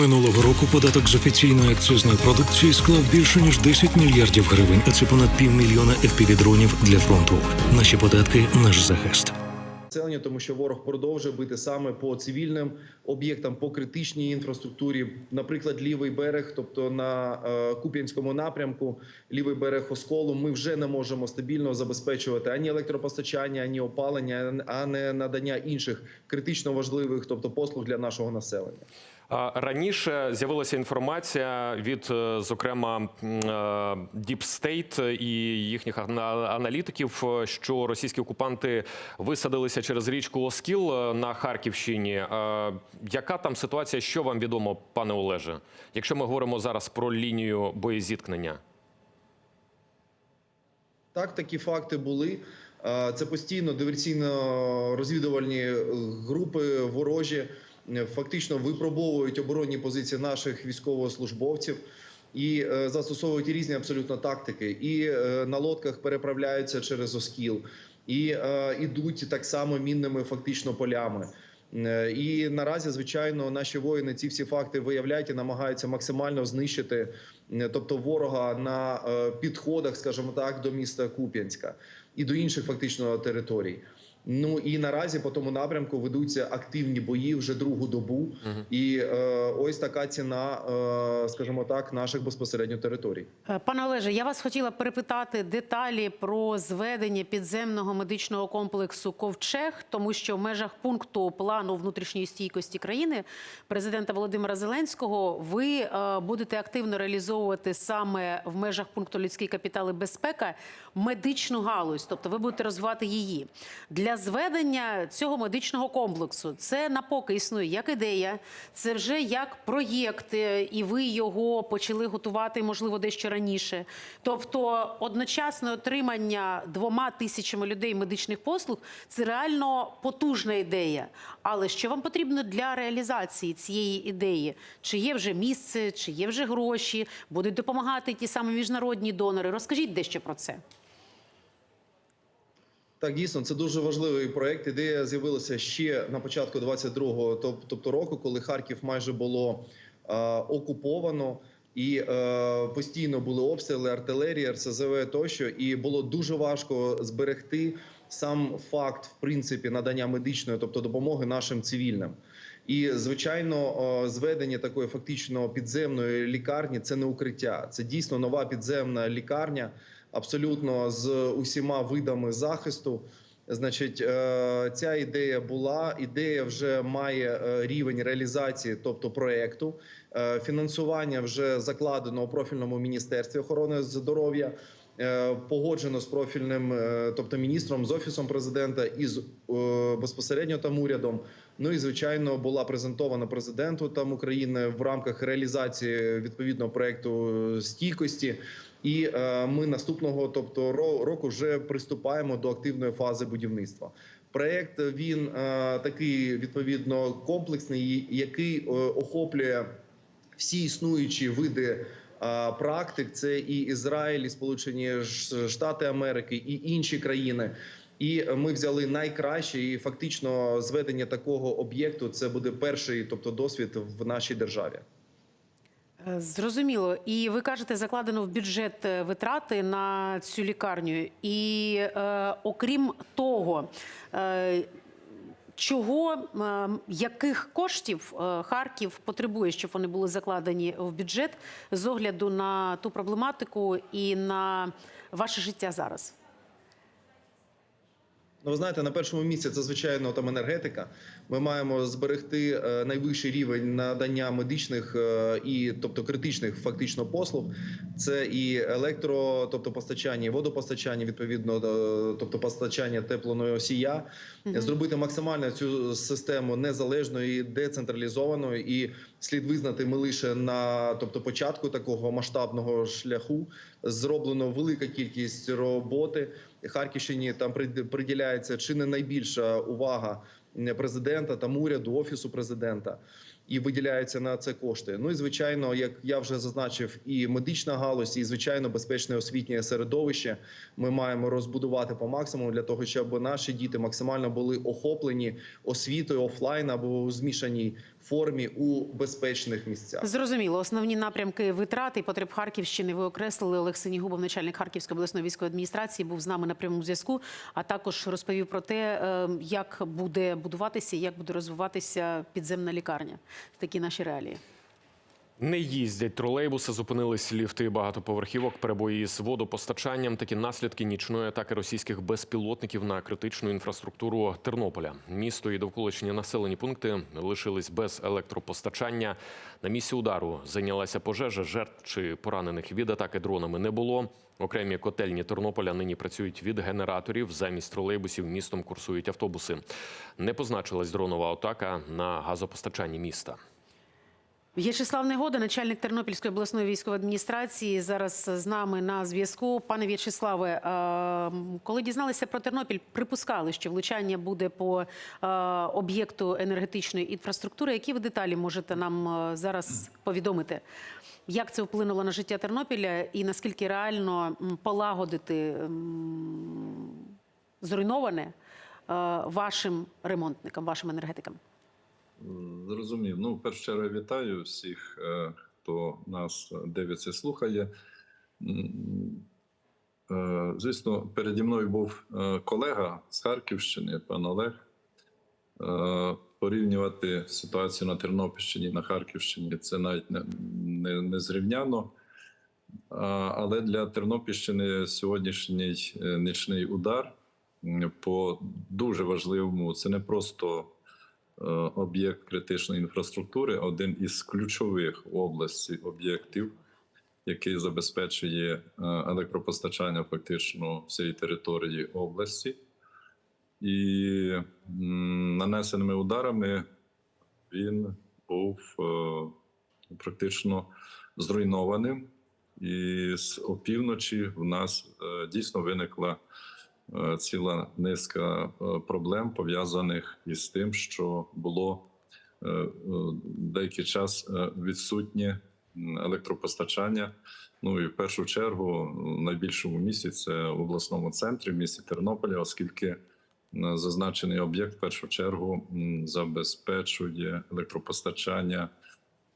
Минулого року податок з офіційної акцизної продукції склав більше ніж 10 мільярдів гривень, а це понад півмільйона FPV-дронів для фронту. Наші податки наш захист. населення, тому що ворог продовжує бити саме по цивільним об'єктам, по критичній інфраструктурі. Наприклад, лівий берег, тобто на е, Куп'янському напрямку, лівий берег Осколу, ми вже не можемо стабільно забезпечувати ані електропостачання, ані опалення, а не надання інших критично важливих, тобто послуг для нашого населення. Раніше з'явилася інформація від, е, зокрема, е, Deep State і їхніх ана- аналітиків, е, що російські окупанти висадилися через річку Оскіл на Харківщині. Яка там ситуація? Що вам відомо, пане Олеже? Якщо ми говоримо зараз про лінію боєзіткнення? Так, такі факти були. Це постійно диверсійно-розвідувальні е, групи ворожі фактично випробовують оборонні позиції наших військовослужбовців і е, застосовують різні абсолютно тактики. І е, на лодках переправляються через Оскіл, і е, ідуть так само мінними фактично полями. Е, І наразі, звичайно, наші воїни ці всі факти виявляють і намагаються максимально знищити, е, тобто ворога на е, підходах, скажімо так, до міста Куп'янська і до інших фактично територій. Ну і наразі по тому напрямку ведуться активні бої вже другу добу, і е, ось така ціна, е, скажімо так, наших безпосередньо територій. Е, Пане Олеже, я вас хотіла перепитати деталі про зведення підземного медичного комплексу Ковчег, тому що в межах пункту плану внутрішньої стійкості країни президента Володимира Зеленського ви е, будете активно реалізовувати саме в межах пункту людський капітал і безпека медичну галузь, тобто ви будете розвивати її. Для зведення цього медичного комплексу. Це напоки існує як ідея, це вже як проєкт, е, і ви його почали готувати, можливо, дещо раніше. Тобто, одночасне отримання двома тисячами людей медичних послуг це реально потужна ідея. Але що вам потрібно для реалізації цієї ідеї? Чи є вже місце, чи є вже гроші, будуть допомагати ті самі міжнародні донори? Розкажіть дещо про це. Так, дійсно, це дуже важливий проект. Ідея з'явилася ще на початку 22-го, тобто року, коли Харків майже було е, окуповано. І е, постійно були обстріли, артилерія, РСЗВ тощо, і було дуже важко зберегти сам факт, в принципі, надання медичної, тобто допомоги нашим цивільним. І звичайно, е, зведення такої фактично підземної лікарні це не укриття, це дійсно нова підземна лікарня, абсолютно з усіма видами захисту. Значить, е, ця ідея була. Ідея вже має е, рівень реалізації, тобто проекту. Е, Фінансування вже закладено у профільному міністерстві охорони здоров'я. Погоджено з профільним, тобто міністром з офісом президента і з безпосередньо там урядом. Ну і звичайно була презентована президенту там України в рамках реалізації відповідного проекту стійкості. І е, ми наступного, тобто ро- року, вже приступаємо до активної фази будівництва. Проект він е, такий відповідно комплексний, який е, охоплює всі існуючі види практик. Це і Ізраїль, і Сполучені Штати Америки, і інші країни. І ми взяли найкраще, і фактично зведення такого об'єкту це буде перший, тобто досвід в нашій державі. Е, Зрозуміло. І ви кажете, закладено в бюджет е, витрати на цю лікарню. І е, окрім того, е, чого, е, яких коштів е, Харків потребує, щоб вони були закладені в бюджет з огляду на ту проблематику і на ваше життя зараз? Ну, ви знаєте, на першому місці це звичайно там енергетика. Ми маємо зберегти е, найвищий рівень надання медичних е, і тобто критичних фактично послуг. Це і електро, тобто постачання, і водопостачання, відповідно, е, тобто постачання теплоносія, зробити максимально цю систему незалежною і децентралізованою. І слід визнати, ми лише на тобто початку такого масштабного шляху зроблено велика кількість роботи. Харківщині там приділяється чи не найбільша увага президента там уряду, офісу президента. І виділяються на це кошти. Ну і звичайно, як я вже зазначив, і медична галузь, і звичайно безпечне освітнє середовище. Ми маємо розбудувати по максимуму для того, щоб наші діти максимально були охоплені освітою офлайн або у змішаній формі у безпечних місцях. Зрозуміло, основні напрямки витрат і потреб Харківщини ви окреслили. Олег Синігубов, начальник Харківської обласної військової адміністрації, був з нами на прямому зв'язку. А також розповів про те, е, як буде будуватися, як буде розвиватися підземна лікарня. Такі наші реалії. Не їздять тролейбуси, зупинились ліфти багатоповерхівок, перебої з водопостачанням. Такі наслідки нічної атаки російських безпілотників на критичну інфраструктуру Тернополя. Місто і довколишні населені пункти лишились без електропостачання. На місці удару зайнялася пожежа. Жертв чи поранених від атаки дронами не було. Окремі котельні Тернополя нині працюють від генераторів. Замість тролейбусів містом курсують автобуси. Не позначилась дронова атака на газопостачанні міста. В'ячеслав Негода, начальник Тернопільської обласної військової адміністрації, зараз з нами на зв'язку. Пане В'ячеславе, е, коли дізналися про Тернопіль, припускали, що влучання буде по е, об'єкту енергетичної інфраструктури. Які ви деталі можете нам е, зараз повідомити? Як це вплинуло на життя Тернопіля і наскільки реально полагодити зруйноване вашим ремонтникам, вашим енергетикам? Зрозумів. Ну, в першу чергу вітаю всіх, е, хто нас дивиться і слухає. Е, Звісно, переді мною був е, колега з Харківщини, пан Олег. Порівнювати ситуацію на Тернопільщині на Харківщині це навіть не, не, не зрівняно. Але для Тернопільщини сьогоднішній нічний удар по дуже важливому це не просто об'єкт критичної інфраструктури, один із ключових в області об'єктів, який забезпечує е, електропостачання фактично всієї території області. І нанесеними ударами він був е, практично зруйнованим. І з опівночі в нас е, дійсно виникла е, ціла низка е, проблем пов'язаних із тим, що було е, е, деякий час е, відсутнє електропостачання. Ну і в першу чергу найбільшому місті це в обласному центрі, в місті Тернополя, оскільки е, зазначений об'єкт в першу чергу забезпечує електропостачання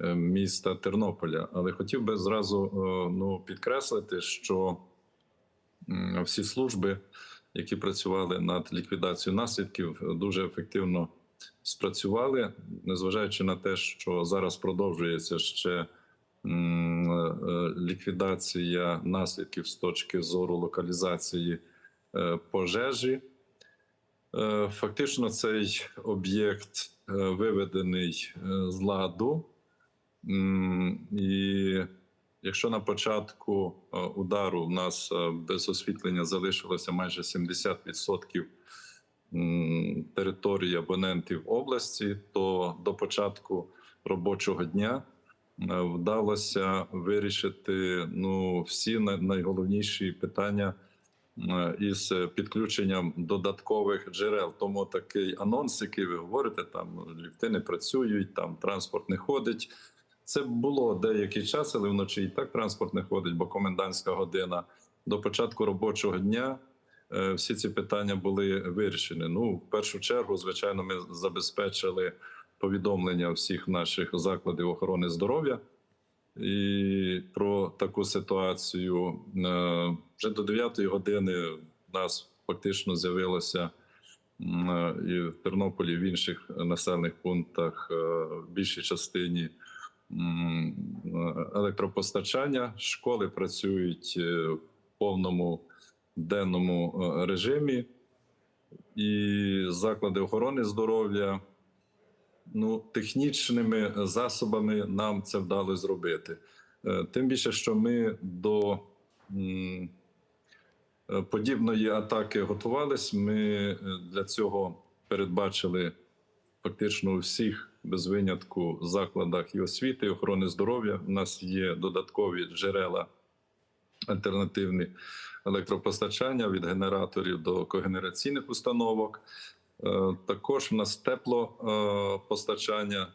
е, міста Тернополя. Але хотів би зразу е, ну, підкреслити, що всі служби, які працювали над ліквідацією наслідків, дуже ефективно спрацювали, незважаючи на те, що зараз продовжується ще е, е, ліквідація наслідків з точки зору локалізації е, пожежі. Фактично, цей об'єкт виведений з ладу. І якщо на початку е, удару в нас е, без освітлення залишилося майже 70% території абонентів області, то до початку робочого дня е, вдалося вирішити ну, всі найголовніші питання із підключенням додаткових джерел. Тому такий анонс, який ви говорите, там ліфти не працюють, там транспорт не ходить. Це було деякий час, але вночі і так транспорт не ходить, бо комендантська година. До початку робочого дня е, всі ці питання були вирішені. Ну, в першу чергу, звичайно, ми забезпечили повідомлення всіх наших закладів охорони здоров'я. І про таку ситуацію Е, вже до 9 години в нас фактично з'явилося е, і в Тернополі, і в інших населених пунктах в більшій частині електропостачання. Школи працюють е, в повному денному е, режимі, і заклади охорони здоров'я ну, технічними засобами нам це вдалося зробити. Е, Тим більше, що ми до е, подібної атаки готувались. Ми е, для цього передбачили фактично у всіх без винятку закладах і освіти, і охорони здоров'я. У нас є додаткові джерела альтернативні електропостачання від генераторів до когенераційних установок. Е, Також в нас теплопостачання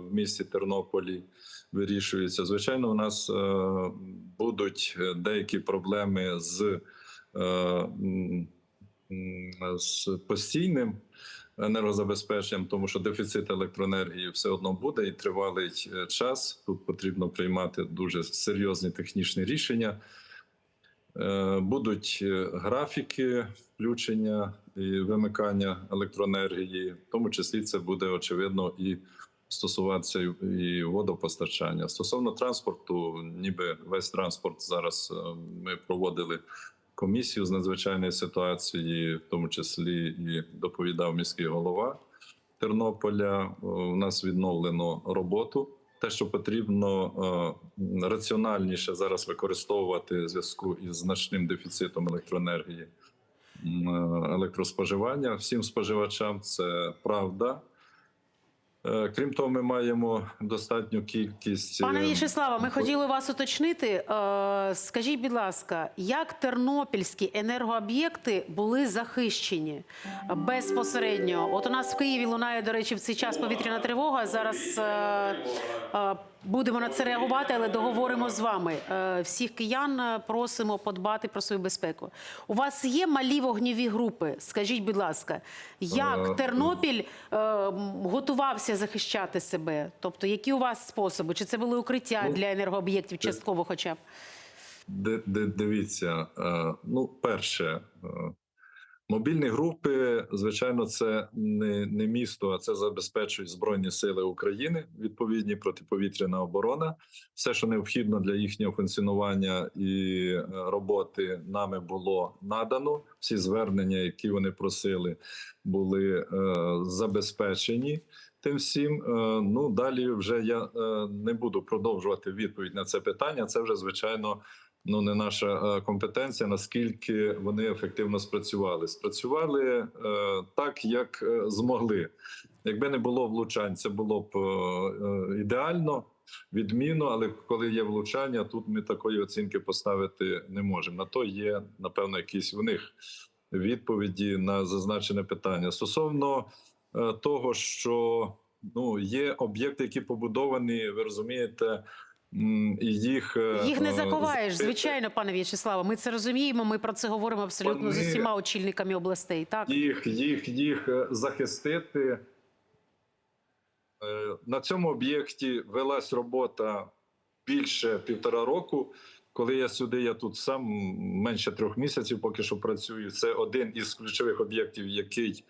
в місті Тернополі вирішується. Звичайно, у нас е, будуть е, деякі проблеми з, е, з постійним енергозабезпеченням, тому що дефіцит електроенергії все одно буде і тривалий е, час. Тут потрібно приймати дуже серйозні технічні рішення. Е, Будуть е, графіки включення і вимикання електроенергії, в тому числі це буде очевидно і стосуватися і- водопостачання. Стосовно транспорту, ніби весь транспорт зараз ми проводили комісію з надзвичайної ситуації, в тому числі і доповідав міський голова Тернополя. Е, У нас відновлено роботу. Те, що потрібно е, раціональніше зараз використовувати в зв'язку із значним дефіцитом електроенергії е, електроспоживання всім споживачам, це правда. Е, Крім того, ми маємо достатню кількість Пане В'ячеслава. В'ячеславе, ми хотіли вас уточнити. Е, Скажіть, будь ласка, як тернопільські енергооб'єкти були захищені безпосередньо? От у нас в Києві лунає, до речі, в цей час повітряна тривога. Зараз е, е, будемо на це реагувати, але договоримо з вами. Е, Всіх киян е, просимо подбати про свою безпеку. У вас є малі вогніві групи? Скажіть, будь ласка, як Е, Тернопіль готувався захищати себе? Тобто, які у вас способи? Чи це були укриття Ну, для енергооб'єктів, частково, хоча б? Ди- ди- Дивіться, ну, перше, мобільні групи, звичайно, це не, не місто, а це забезпечують Збройні Сили України, відповідні протиповітряна оборона. Все, що необхідно для їхнього функціонування і е, роботи, нами було надано. Всі звернення, які вони просили, були е, забезпечені. Тим всім, е, ну далі вже я е, не буду продовжувати відповідь на це питання. Це вже звичайно ну не наша е, компетенція. Наскільки вони ефективно спрацювали? Спрацювали е, так, як е, змогли. Якби не було влучань, це було б ідеально, відмінно. Але коли є влучання, тут ми такої оцінки поставити не можемо. На то є напевно якісь в них відповіді на зазначене питання стосовно того, що ну є об'єкти, які побудовані, ви розумієте. Їх е, Їх не е, заховаєш, збити. звичайно, пане В'ячеславе. Ми це розуміємо. Ми про це говоримо абсолютно з усіма очільниками областей. Так їх, їх, їх е, захистити. На цьому об'єкті велась робота більше півтора року. Коли я сюди, я тут сам менше трьох місяців поки що працюю. Це один із ключових об'єктів, який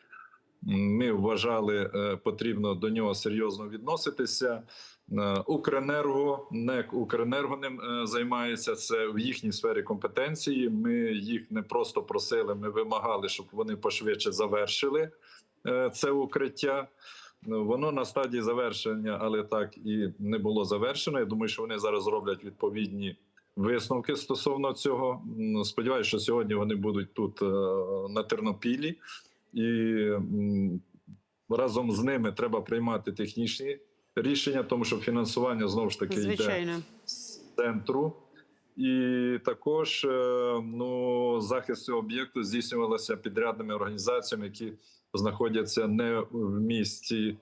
ми вважали, е, потрібно до нього серйозно відноситися. Е, Укренерго, НЕК Укренерго ним е, займається. Це в їхній сфері компетенції. Ми їх не просто просили, ми вимагали, щоб вони пошвидше завершили це укриття. Ну, Воно на стадії завершення, але так і не було завершено. Я думаю, що вони зараз роблять відповідні висновки стосовно цього. Сподіваюся, що сьогодні вони будуть тут на Тернопілі, і разом з ними треба приймати технічні рішення, тому що фінансування знову ж таки йде звичайно. з центру. І також е, ну, захист цього об'єкту здійснювалося підрядними організаціями, які знаходяться не в місті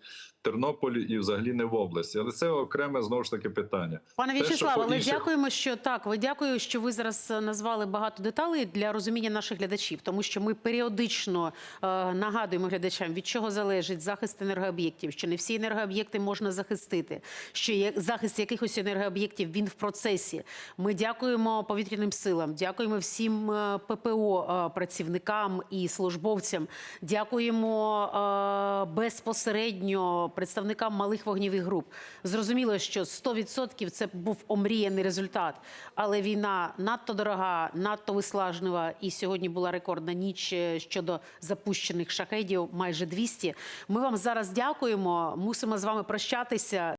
Тернополі і взагалі не в області. Але це окреме знову ж таки питання. Пане В'ячеславе, але інших- дякуємо, що так. Ви дякую, що ви зараз е, назвали багато деталей для розуміння наших глядачів, тому що ми періодично е, нагадуємо глядачам, від чого залежить захист енергооб'єктів, що не всі енергооб'єкти можна захистити, що є захист якихось енергооб'єктів він в процесі. Ми дякуємо повітряним силам, дякуємо всім е, ППО е, працівникам і службовцям. Дякуємо е, безпосередньо представникам малих вогневих груп. Зрозуміло, що 100% це був омріяний результат, але війна надто дорога, надто вислажлива. І сьогодні була рекордна ніч е, щодо запущених шахедів, майже 200. Ми вам зараз дякуємо. Мусимо з вами прощатися.